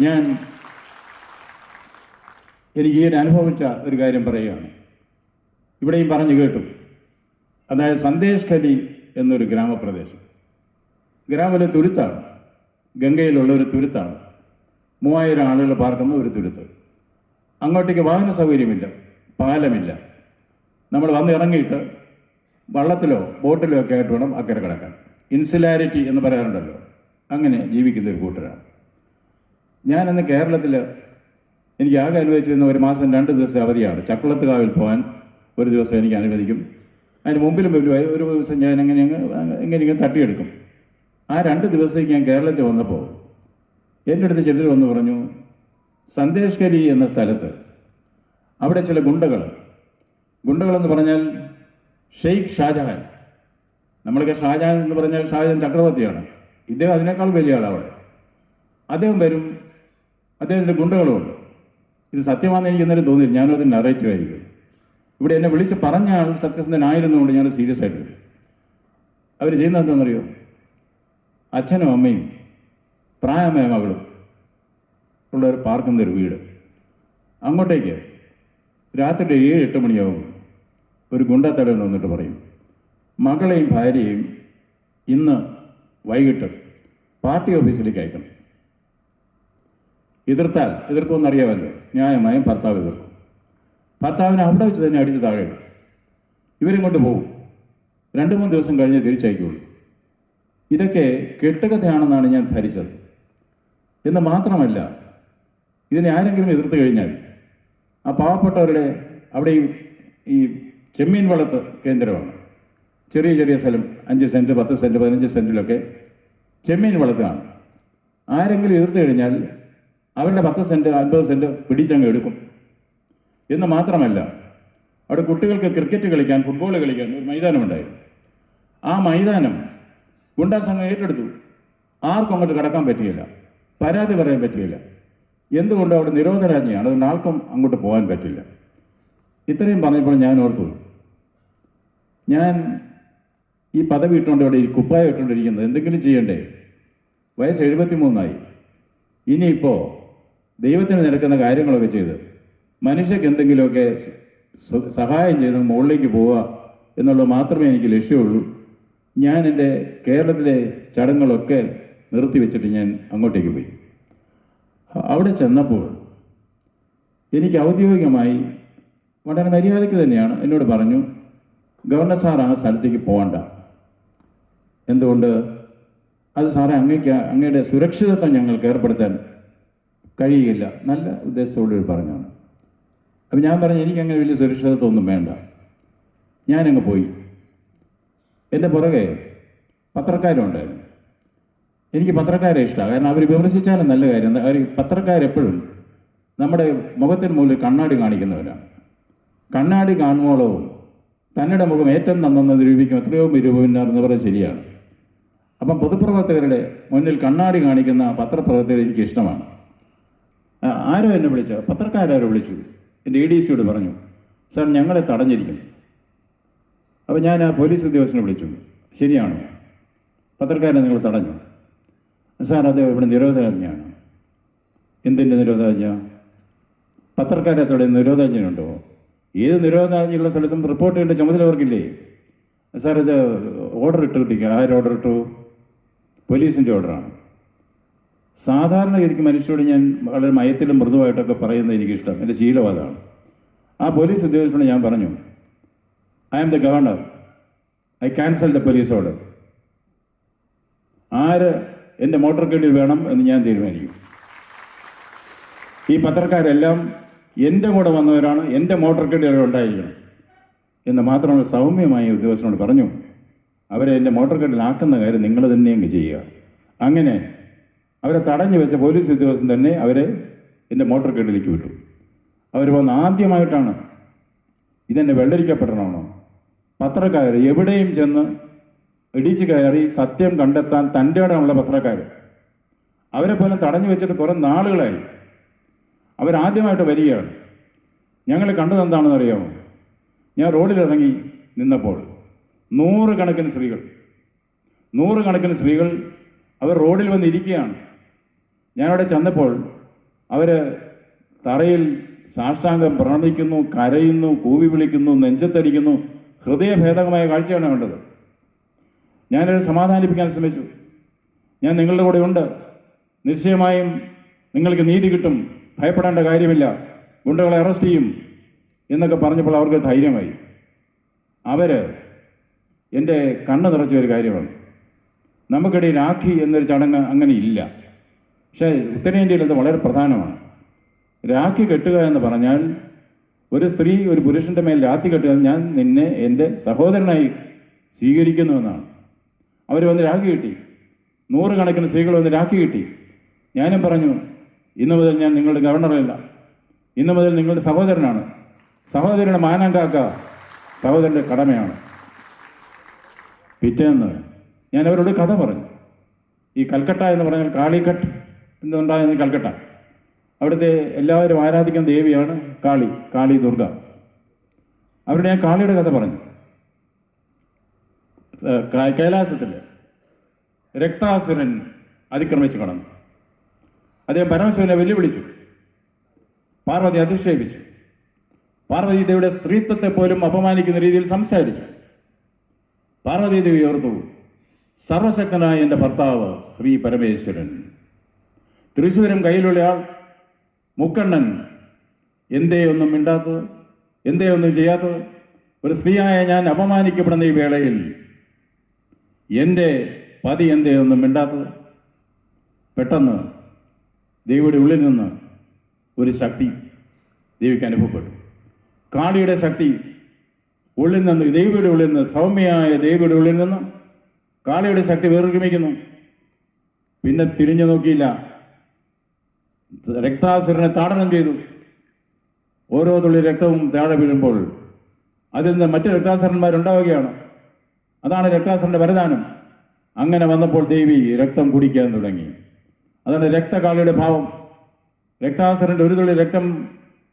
ഞാൻ എനിക്ക് ഈ അനുഭവിച്ച ഒരു കാര്യം പറയുകയാണ്. ഇവിടെയും പറഞ്ഞു കേട്ടു. അതായത് സന്ദേശ് ഖലി എന്നൊരു ഗ്രാമപ്രദേശം. ഗ്രാമം ഒരു തുരുത്താണ്. ഗംഗയിലുള്ള ഒരു തുരുത്താണ്. മൂവായിരം ആളുകൾ പാർക്കുന്ന ഒരു തുരുത്ത്. അങ്ങോട്ടേക്ക് വാഹന സൗകര്യമില്ല പാലമില്ല. നമ്മൾ വന്ന് ഇറങ്ങിയിട്ട് വള്ളത്തിലോ ബോട്ടിലോ ഒക്കെ ആയിട്ട് വേണം അക്കരെ കിടക്കാൻ. ഇൻസുലാരിറ്റി എന്ന് പറയാറുണ്ടല്ലോ. അങ്ങനെ ജീവിക്കുന്ന ഒരു കൂട്ടരാണ്. ഞാനിന്ന് കേരളത്തിൽ എനിക്ക് ആകെ അനുവദിച്ചിരുന്ന ഒരു മാസം രണ്ട് ദിവസത്തെ അവധിയാണ്. ചക്കുളത്തുകാവിൽ പോകാൻ ഒരു ദിവസം എനിക്ക് അനുവദിക്കും. അതിന് മുമ്പിലും ഒരു ദിവസം ഞാൻ എങ്ങനെ അങ്ങ് എങ്ങനെ ഇങ്ങനെ തട്ടിയെടുക്കും. ആ രണ്ട് ദിവസത്തേക്ക് ഞാൻ കേരളത്തിൽ വന്നപ്പോൾ എന്റെ അടുത്ത് ചിലർ വന്ന് പറഞ്ഞു സന്ദേശകരി എന്ന സ്ഥലത്ത് അവിടെ ചില ഗുണ്ടകൾ ഗുണ്ടകളെന്ന് പറഞ്ഞാൽ ഷെയ്ഖ് ഷാജഹാൻ. നമ്മളൊക്കെ ഷാജഹാൻ എന്ന് പറഞ്ഞാൽ ഷാജഹാൻ ചക്രവർത്തിയാണ്. ഇദ്ദേഹം അതിനേക്കാൾ വലിയ ആളാണ് അദ്ദേഹം വരും അദ്ദേഹത്തിന്റെ ഗുണ്ടകളുണ്ട്. ഇത് സത്യമാണെന്ന് എനിക്ക് ഇന്നലെ തോന്നിയില്ല. ഞാനും അതിന് നറേറ്റീവ് ആയിരിക്കും. ഇവിടെ എന്നെ വിളിച്ച് പറഞ്ഞ ആൾ സത്യസന്ധനായിരുന്നുകൊണ്ട് ഞാൻ സീരിയസ് ആയിട്ട് അവർ ചെയ്യുന്നത് എന്താണെന്നറിയോ? അച്ഛനും അമ്മയും പ്രായമായ മകളും ഉള്ള ഒരു പാർക്കുന്ന ഒരു വീട്. അങ്ങോട്ടേക്ക് രാത്രി ഏഴ് എട്ട് മണിയാവും. ഒരു ഗുണ്ടത്തലവൻ വന്നിട്ട് പറയും മകളെയും ഭാര്യയെയും ഇന്ന് വൈകിട്ട് പാർട്ടി ഓഫീസിലേക്ക് അയക്കണം. എതിർത്താൽ എതിർക്കുമെന്ന് അറിയാമല്ലോ. ന്യായമായും ഭർത്താവ് എതിർക്കും. ഭർത്താവിനെ അവിടെ വെച്ച് തന്നെ അടിച്ച് താഴെ ഇവരും കൊണ്ട് പോകും? രണ്ട് മൂന്ന് ദിവസം കഴിഞ്ഞ് തിരിച്ചയക്കുള്ളൂ ഇതൊക്കെ കെട്ടുകഥയാണെന്നാണ് ഞാൻ ധരിച്ചത്. എന്ന് മാത്രമല്ല ഇതിനെ ആരെങ്കിലും എതിർത്ത് കഴിഞ്ഞാൽ ആ പാവപ്പെട്ടവരുടെ അവിടെ ഈ ചെമ്മീൻ വളർത്ത് കേന്ദ്രമാണ്. ചെറിയ ചെറിയ സ്ഥലം അഞ്ച് സെന്റ് പത്ത് സെന്റ് പതിനഞ്ച് സെന്റിലൊക്കെ ചെമ്മീൻ വളർത്തുകയാണ്. ആരെങ്കിലും എതിർത്ത് കഴിഞ്ഞാൽ അവരുടെ പത്ത് സെന്റ് അൻപത് സെന്റ് പിടിച്ചങ്ങ് എടുക്കും. എന്ന് മാത്രമല്ല അവിടെ കുട്ടികൾക്ക് ക്രിക്കറ്റ് കളിക്കാൻ ഫുട്ബോൾ കളിക്കാൻ ഒരു മൈതാനമുണ്ടായിരുന്നു. ആ മൈതാനം ഗുണ്ടാ സംഘം ഏറ്റെടുത്തു. ആർക്കും അങ്ങോട്ട് കടക്കാൻ പറ്റിയില്ല. പരാതി പറയാൻ പറ്റിയില്ല. എന്തുകൊണ്ട് അവിടെ നിരോധനാജ്ഞയാണ്? അതുകൊണ്ട് ആർക്കും അങ്ങോട്ട് പോകാൻ പറ്റില്ല. ഇത്രയും പറഞ്ഞപ്പോൾ ഞാൻ ഓർത്തു. ഞാൻ ഈ പദവി ഇട്ടുകൊണ്ട് ഇവിടെ ഈ കുപ്പായം ഇട്ടുകൊണ്ടിരിക്കുന്നത് എന്തെങ്കിലും ചെയ്യണ്ടേ? വയസ്സ് എഴുപത്തി മൂന്നായി ഇനിയിപ്പോൾ ദൈവത്തിന് നിരക്കുന്ന കാര്യങ്ങളൊക്കെ ചെയ്ത് മനുഷ്യർക്ക് എന്തെങ്കിലുമൊക്കെ സഹായം ചെയ്ത് മുകളിലേക്ക് പോവുക എന്നുള്ളത് മാത്രമേ എനിക്ക് ലക്ഷ്യമുള്ളൂ. ഞാൻ എന്റെ കേരളത്തിലെ ചടങ്ങുകളൊക്കെ നിർത്തി വെച്ചിട്ട് ഞാൻ അങ്ങോട്ടേക്ക് പോയി. അവിടെ ചെന്നപ്പോൾ എനിക്ക് ഔദ്യോഗികമായി വളരെ മര്യാദയ്ക്ക് തന്നെയാണ് എന്നോട് പറഞ്ഞു ഗവർണർ സാർ ആ സ്ഥലത്തേക്ക് പോകണ്ട. എന്തുകൊണ്ട്? അത് സാറേ അങ്ങേക്ക് അങ്ങയുടെ സുരക്ഷിതത്വം ഞങ്ങൾക്ക് ഏർപ്പെടുത്താൻ കഴിയുകയില്ല. നല്ല ഉദ്ദേശത്തോടെ പറഞ്ഞാണ് അപ്പം ഞാൻ പറഞ്ഞു എനിക്കങ്ങനെ വലിയ സുരക്ഷിതത്വമൊന്നും വേണ്ട. ഞാനങ്ങ് പോയി. എന്റെ പുറകെ പത്രക്കാരുണ്ടായിരുന്നു. എനിക്ക് പത്രക്കാരെ ഇഷ്ടമാണ്. കാരണം അവർ വിമർശിച്ചാലും നല്ല കാര്യം. അവർ പത്രക്കാരെപ്പോഴും നമ്മുടെ മുഖത്തിന് മുകളിൽ കണ്ണാടി കാണിക്കുന്നവരാണ്. കണ്ണാടി കാണുമ്പോളവും തന്നെ മുഖം ഏറ്റവും നന്നെന്ന് നിരൂപിക്കും എത്രയോ നിരൂപകന്മാർ എന്ന് ശരിയാണ്. അപ്പം പൊതുപ്രവർത്തകരുടെ മുന്നിൽ കണ്ണാടി കാണിക്കുന്ന പത്രപ്രവർത്തകർ എനിക്ക് ഇഷ്ടമാണ്. ആരോ എന്നെ വിളിച്ചു പത്രക്കാരോ വിളിച്ചു. എന്റെ എ ഡി സിയോട് പറഞ്ഞു സാർ ഞങ്ങളെ തടഞ്ഞിരിക്കുന്നു. അപ്പോൾ ഞാൻ ആ പോലീസ് ഉദ്യോഗസ്ഥനെ വിളിച്ചു. ശരിയാണോ? പത്രക്കാരനെ നിങ്ങൾ തടഞ്ഞു. സാർ അത് ഇവിടെ നിരോധനാജ്ഞയാണ്. എന്തിന്റെ നിരോധനാജ്ഞ? പത്രക്കാരെ തടയുന്ന നിരോധനാജ്ഞയുണ്ടോ ഏത് നിരോധനാജ്ഞയുള്ള സ്ഥലത്തും റിപ്പോർട്ട് ചെയ്യേണ്ട ചുമതല അവർക്കില്ലേ. സാർ ഇത് ഓർഡർ ഇട്ട് കിട്ടിക്കുക ആര് ഓർഡർ ഇട്ടു? പോലീസിന്റെ ഓർഡറാണ്. സാധാരണഗതിക്ക് മനുഷ്യരോട് ഞാൻ വളരെ മയത്തിലും മൃദുവായിട്ടൊക്കെ പറയുന്നത് എനിക്കിഷ്ടം. എന്റെ ശീലം അതാണ്. ആ പോലീസ് ഉദ്യോഗസ്ഥനോട് ഞാൻ പറഞ്ഞു I am the governor I cancel the police order ആര് എന്റെ മോട്ടോർ കേഡിൽ വേണം എന്ന് ഞാൻ തീരുമാനിക്കും. ഈ പത്രക്കാരെല്ലാം എന്റെ കൂടെ വന്നവരാണ് എന്റെ മോട്ടോർ കേഡിൽ ഉണ്ടായിരിക്കണം. എന്ന് മാത്രമാണ് സൗമ്യമായ ഉദ്യോഗസ്ഥനോട് പറഞ്ഞു അവരെ എന്റെ മോട്ടോർ കേഡിലാക്കുന്ന കാര്യം നിങ്ങൾ തന്നെയെങ്കിൽ ചെയ്യുക. അങ്ങനെ അവരെ തടഞ്ഞു വെച്ച പോലീസ് ഉദ്യോഗസ്ഥൻ തന്നെ അവരെ എന്റെ മോട്ടോർ കേട്ടിലേക്ക് വിട്ടു. അവർ വന്ന് ആദ്യമായിട്ടാണ് ഇതെന്നെ വെള്ളരിക്കപ്പെടണമെന്നോ പത്രക്കാർ എവിടെയും ചെന്ന് ഇടിച്ചു കയറി സത്യം കണ്ടെത്താൻ തന്റെ ഇടമുള്ള പത്രക്കാർ അവരെ പോലും തടഞ്ഞു വെച്ചിട്ട് കുറേ നാളുകളായി. അവരാദ്യമായിട്ട് വരികയാണ്. ഞങ്ങൾ കണ്ടത് എന്താണെന്ന് അറിയാമോ ഞാൻ റോഡിലിറങ്ങി നിന്നപ്പോൾ നൂറുകണക്കിന് സ്ത്രീകൾ നൂറുകണക്കിന് സ്ത്രീകൾ അവർ റോഡിൽ വന്ന് അവിടെ ചെന്നപ്പോൾ അവർ തറയിൽ സാഷ്ടാംഗം പ്രണമിക്കുന്നു കരയുന്നു കൂവി വിളിക്കുന്നു നെഞ്ചത്തടിക്കുന്നു. ഹൃദയഭേദകമായ കാഴ്ചയാണ് കണ്ടത്. ഞാനത് സമാധാനിപ്പിക്കാൻ ശ്രമിച്ചു. ഞാൻ നിങ്ങളുടെ കൂടെ ഉണ്ട്. നിശ്ചയമായും നിങ്ങൾക്ക് നീതി കിട്ടും. ഭയപ്പെടേണ്ട കാര്യമില്ല. ഗുണ്ടകളെ അറസ്റ്റ് ചെയ്യും എന്നൊക്കെ പറഞ്ഞപ്പോൾ അവർക്ക് ധൈര്യമായി. അവർ എന്റെ കണ്ണ് നിറച്ച ഒരു കാര്യമാണ്. നമുക്കിടയിൽ രാഖി എന്നൊരു ചടങ്ങ് അങ്ങനെ ഇല്ല. പക്ഷേ ഉത്തരേന്ത്യയിൽ അത് വളരെ പ്രധാനമാണ്. രാഖി കെട്ടുക എന്ന് പറഞ്ഞാൽ ഒരു സ്ത്രീ ഒരു പുരുഷന്റെ മേൽ രാഖി കെട്ടുക ഞാൻ നിന്നെ എന്റെ സഹോദരനായി സ്വീകരിക്കുന്നു എന്നാണ്. അവർ വന്ന് രാഖി കിട്ടി. നൂറുകണക്കിന് സ്ത്രീകൾ വന്ന് രാഖി കിട്ടി. ഞാനും പറഞ്ഞു ഇന്ന് മുതൽ ഞാൻ നിങ്ങളുടെ ഗവർണറല്ല ഇന്ന് മുതൽ നിങ്ങളുടെ സഹോദരനാണ്. സഹോദരനെ മാനം കാക്ക സഹോദരന്റെ കടമയാണ്. പിറ്റേന്ന് ഞാൻ അവരോട് കഥ പറഞ്ഞു. ഈ കൽക്കട്ട എന്ന് പറഞ്ഞാൽ കാളിക്കട്ട് എന്നുണ്ടായിരുന്ന കൽക്കട്ട? അവിടുത്തെ എല്ലാവരും ആരാധിക്കുന്ന ദേവിയാണ് കാളി കാളി ദുർഗ. അവരുടെ ഞാൻ കാളിയുടെ കഥ പറഞ്ഞു. കൈലാസത്തിൽ രക്താസുരൻ അതിക്രമിച്ചു കടന്നു. അദ്ദേഹം പരമശിവനെ വെല്ലുവിളിച്ചു. പാർവതി അധിക്ഷേപിച്ചു. പാർവതി ദേവിയുടെ സ്ത്രീത്വത്തെ പോലും അപമാനിക്കുന്ന രീതിയിൽ സംസാരിച്ചു. പാർവതി ദേവി ഓർത്തു സർവശക്തനായ എന്റെ ഭർത്താവ് ശ്രീ പരമേശ്വരൻ. തൃശ്ശൂരം കയ്യിലുള്ളയാൾ മുക്കണ്ണൻ. എന്തേ ഒന്നും മിണ്ടാത്തത്? എന്തേ ഒന്നും ചെയ്യാത്തത്? ഒരു സ്ത്രീയായ ഞാൻ അപമാനിക്കപ്പെടുന്ന ഈ വേളയിൽ എന്റെ പതി എന്തേ ഒന്നും മിണ്ടാത്തത്? പെട്ടെന്ന് ദേവിയുടെ ഉള്ളിൽ നിന്ന് ഒരു ശക്തി ദേവിക്ക് അനുഭവപ്പെട്ടു. കാളിയുടെ ശക്തി ഉള്ളിൽ നിന്ന് ദേവിയുടെ ഉള്ളിൽ നിന്ന് സൗമ്യായ ദേവിയുടെ ഉള്ളിൽ നിന്ന് കാളിയുടെ ശക്തി വേർഗമിക്കുന്നു പിന്നെ തിരിഞ്ഞു നോക്കിയില്ല. രക്താസുരനെ താടനം ചെയ്തു. ഓരോ തുള്ളി രക്തവും താഴെ വീഴുമ്പോൾ അതിൽ നിന്ന് മറ്റ് രക്താസുരന്മാരുണ്ടാവുകയാണ് അതാണ് രക്താസുരന്റെ വരദാനം. അങ്ങനെ വന്നപ്പോൾ ദേവി രക്തം കുടിക്കാൻ തുടങ്ങി. അതാണ് രക്തകാളിയുടെ ഭാവം. രക്താസുരന്റെ ഒരു തുള്ളി രക്തം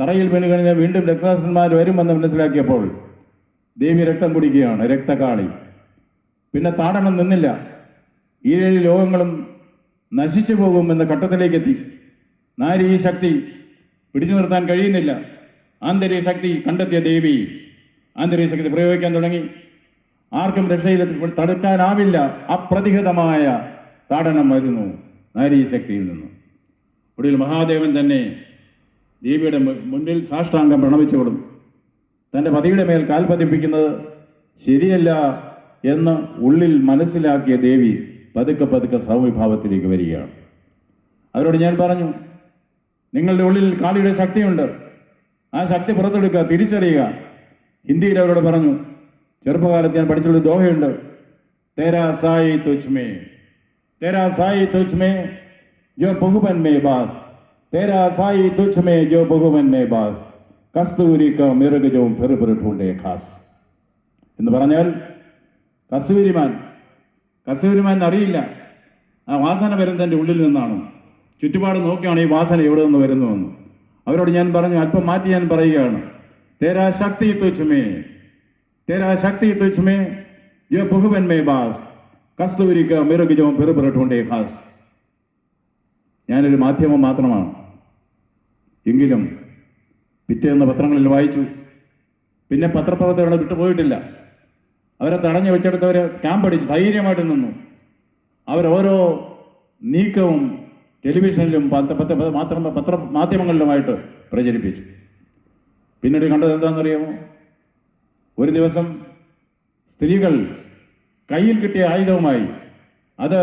തറയിൽ വീണ് കഴിഞ്ഞാൽ വീണ്ടും രക്താസുരന്മാർ വരുമെന്ന് മനസ്സിലാക്കിയപ്പോൾ ദേവി രക്തം കുടിക്കുകയാണ് രക്തകാളി. പിന്നെ താടനം നിന്നില്ല. ഈ ഏഴ് ലോകങ്ങളും നശിച്ചു പോകുമെന്ന ഘട്ടത്തിലേക്ക് എത്തി. നാരി ശക്തി പിടിച്ചു നിർത്താൻ കഴിയുന്നില്ല. ആന്തരിക ശക്തി കണ്ടെത്തിയ ദേവി ആന്തരിക ശക്തി പ്രയോഗിക്കാൻ തുടങ്ങി. ആർക്കും രക്ഷയിൽ തടുക്കാനാവില്ല. അപ്രതിഹിതമായ താടനം വരുന്നു നാരീ ശക്തിയിൽ നിന്നും. ഒടുവിൽ മഹാദേവൻ തന്നെ ദേവിയുടെ മുന്നിൽ സാഷ്ടാംഗം പ്രണമിച്ചു കൊടുത്തു തന്റെ പതിയുടെ മേൽ കാൽ പതിപ്പിക്കുന്നത് ശരിയല്ല എന്ന് ഉള്ളിൽ മനസ്സിലാക്കിയ ദേവി പതുക്കെ പതുക്കെ സൗമിഭാവത്തിലേക്ക് വരികയാണ്. അവരോട് ഞാൻ പറഞ്ഞു നിങ്ങളുടെ ഉള്ളിൽ കാളിയുടെ ശക്തിയുണ്ട്. ആ ശക്തി പുറത്തെടുക്കുക തിരിച്ചറിയുക. ഹിന്ദിയിൽ അവരോട് പറഞ്ഞു ചെറുപ്പകാലത്ത് ഞാൻ പഠിച്ചുള്ള ദോഹയുണ്ട്. തേരാ സായി തുച്മേ തേരാ സായി തുച്മേ ജോ ബഹുബൻ മേ ബാസ്. തേരാ സായി തുച്മേ ജോ ബഹുബൻ മേ ബാസ്. കസ്തൂരി ക മിറുകജവും പെറുപെറുട്ടൂണ്ടേ ഖാസ്. എന്ന് പറഞ്ഞാൽ കസൂരിമാൻ കസൂരിമാൻ അറിയില്ല. ആ വാസന വരുന്നതിന്റെ ഉള്ളിൽ നിന്നാണ്? ചുറ്റുപാട് നോക്കിയാണ് ഈ വാസന എവിടെ നിന്ന് വരുന്നുവെന്ന് അവരോട് ഞാൻ പറഞ്ഞു അല്പം മാറ്റി ഞാൻ പറയുകയാണ്. തേരാ ശക്തി തുച്ഛമേ. തേരാ ശക്തി തുച്ഛമേ. ജോ ബഹുബന്മേ ബാസ്. കസ്തൂരിക്ക മിറുകിജോ പെറുപെറട്ടുണ്ടേ ഖാസ്. ഞാനൊരു മാധ്യമം മാത്രമാണ്. എങ്കിലും പിറ്റേന്ന് പത്രങ്ങളിൽ വായിച്ചു. പിന്നെ പത്രപ്രവർത്തകരുടെ വിട്ടുപോയിട്ടില്ല അവരെ തടഞ്ഞു വെച്ചെടുത്തവരെ ക്യാമ്പടിച്ച് ധൈര്യമായിട്ട് നിന്നു. അവരോരോ നീക്കവും ടെലിവിഷനിലും മാത്രം പത്ര മാധ്യമങ്ങളിലുമായിട്ട് പ്രചരിപ്പിച്ചു. പിന്നീട് കണ്ടത് എന്താണെന്നറിയാമോ? ഒരു ദിവസം സ്ത്രീകൾ കയ്യിൽ കിട്ടിയ ആയുധവുമായി അത്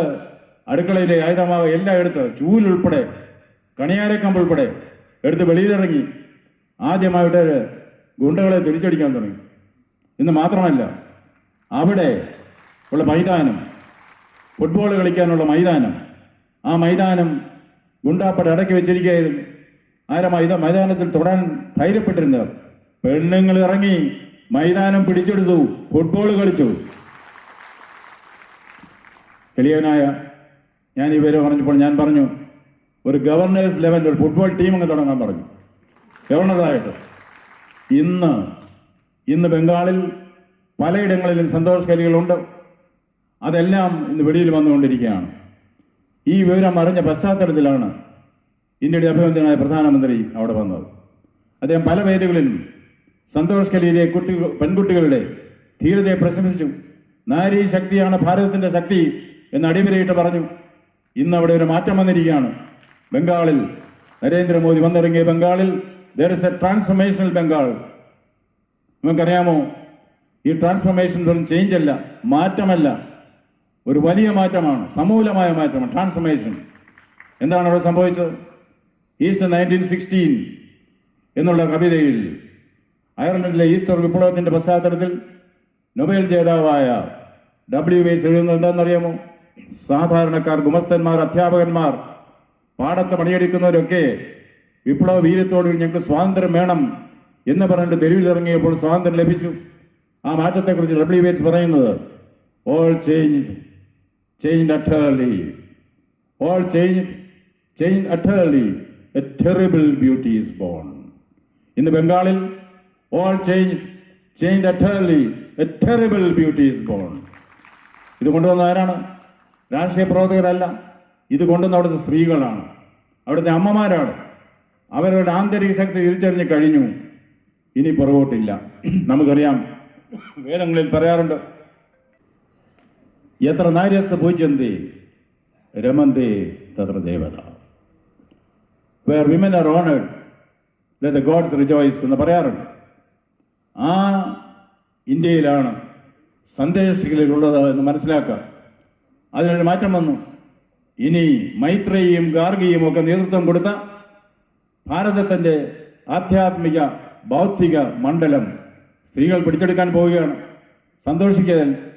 അടുക്കളയിലെ ആയുധമാവ് എല്ലാം എടുത്ത് ചൂലുൾപ്പെടെ കണിയാരക്കമ്പ് ഉൾപ്പെടെ എടുത്ത് വെളിയിലിറങ്ങി ആദ്യമായിട്ട് ഗുണ്ടകളെ തിരിച്ചടിക്കാൻ തുടങ്ങി. ഇന്ന് മാത്രമല്ല അവിടെ ഉള്ള മൈതാനം ഫുട്ബോൾ കളിക്കാനുള്ള മൈതാനം ആ മൈതാനം ഗുണ്ടാപ്പട അടക്കി വെച്ചിരിക്കുകയായിരുന്നു. ആരാ മൈത മൈതാനത്തിൽ തൊടാൻ ധൈര്യപ്പെട്ടിരുന്നത്? പെണ്ണുങ്ങൾ ഇറങ്ങി മൈതാനം പിടിച്ചെടുത്തു. ഫുട്ബോൾ കളിച്ചു. എളിയവനായ ഞാൻ ഈ പേര് പറഞ്ഞപ്പോൾ ഞാൻ പറഞ്ഞു ഒരു ഗവർണേഴ്സ് ലെവലിൽ ഒരു ഫുട്ബോൾ ടീം അങ്ങ് തുടങ്ങാൻ പറഞ്ഞു. ഗവർണറായിട്ട്. ഇന്ന് ഇന്ന് ബംഗാളിൽ പലയിടങ്ങളിലും സന്തോഷകാരികളുണ്ട് അതെല്ലാം ഇന്ന് വെളിയിൽ വന്നുകൊണ്ടിരിക്കുകയാണ്. ഈ വിവരം അറിഞ്ഞ പശ്ചാത്തലത്തിലാണ് ഇന്ത്യയുടെ അഭിനന്ദനായ പ്രധാനമന്ത്രി അവിടെ വന്നത്. അദ്ദേഹം പല വേദികളിലും സന്തോഷ് കലിയിലെ കുട്ടി പെൺകുട്ടികളുടെ ധീരതയെ പ്രശംസിച്ചു. നാരീ ശക്തിയാണ് ഭാരതത്തിന്റെ ശക്തി എന്ന് അടിവരയിട്ട് പറഞ്ഞു. ഇന്ന് അവിടെ ഒരു മാറ്റം വന്നിരിക്കുകയാണ്. ബംഗാളിൽ നരേന്ദ്രമോദി വന്നിറങ്ങിയ ബംഗാളിൽ there is a transformational Bengal നിങ്ങൾക്കറിയാമോ? ഈ ട്രാൻസ്ഫോർമേഷൻ വെറും ചേഞ്ച് അല്ല മാറ്റമല്ല. ഒരു വലിയ മാറ്റമാണ് സമൂലമായ മാറ്റമാണ് ട്രാൻസ്ഫർമേഷൻ എന്താണ് അവിടെ സംഭവിച്ചത്? ഈസ്റ്റ് നയന്റീൻ സിക്സ്റ്റീൻ എന്നുള്ള കവിതയിൽ അയർലൻഡിലെ ഈസ്റ്റർ വിപ്ലവത്തിന്റെ പശ്ചാത്തലത്തിൽ നൊബേൽ ജേതാവായ ഡബ്ല്യു എസ് എഴുതുന്നത് എന്താണെന്നറിയാമോ? സാധാരണക്കാർ ഗുമസ്തന്മാർ അധ്യാപകന്മാർ പാടത്ത് പണിയെടുക്കുന്നവരൊക്കെ വിപ്ലവ വീര്യത്തോട് ഞങ്ങൾക്ക് സ്വാതന്ത്ര്യം വേണം എന്ന് പറഞ്ഞിട്ട് തെരുവിലിറങ്ങിയപ്പോൾ സ്വാതന്ത്ര്യം ലഭിച്ചു. ആ മാറ്റത്തെക്കുറിച്ച് ഡബ്ല്യു എസ് പറയുന്നത് all change change utterly all changed, change utterly is terrible beauty is born ഇന്ന് ബംഗാളിൽ all change change utterly a terrible beauty is born ഇത് കൊണ്ടുവന്ന ആരാണ്? രാഷ്ട്രീയ പ്രവർത്തകരല്ല. ഇത് കൊണ്ടുവന്ന അവിടുത്തെ സ്ത്രീകളാണ്. അവിടുത്തെ അമ്മമാരാണ്. അവരുടെ ആന്തരിക ശക്തി തിരിച്ചറിഞ്ഞ് കഴിഞ്ഞു. ഇനി പുറകോട്ടില്ല. നമുക്കറിയാം. വേദങ്ങളിൽ പറയാറുണ്ട്. എത്ര നാര്യസ്ഥ പൂജ്യന്തി രമന്തി തത്ര ദേവത. Where women are honoured the gods rejoice എന്ന് പറയാറുണ്ട്. ആ ഇന്ത്യയിലാണ് സന്ദേശികളിലുള്ളത് എന്ന് മനസ്സിലാക്കാം. അതിനൊരു മാറ്റം വന്നു. ഇനി മൈത്രേയും ഗാർഗിയും ഒക്കെ നേതൃത്വം കൊടുത്ത ഭാരതത്തിന്റെ ആധ്യാത്മിക ബൗദ്ധിക മണ്ഡലം സ്ത്രീകൾ പിടിച്ചെടുക്കാൻ പോവുകയാണ്. സന്തോഷിക്കാൻ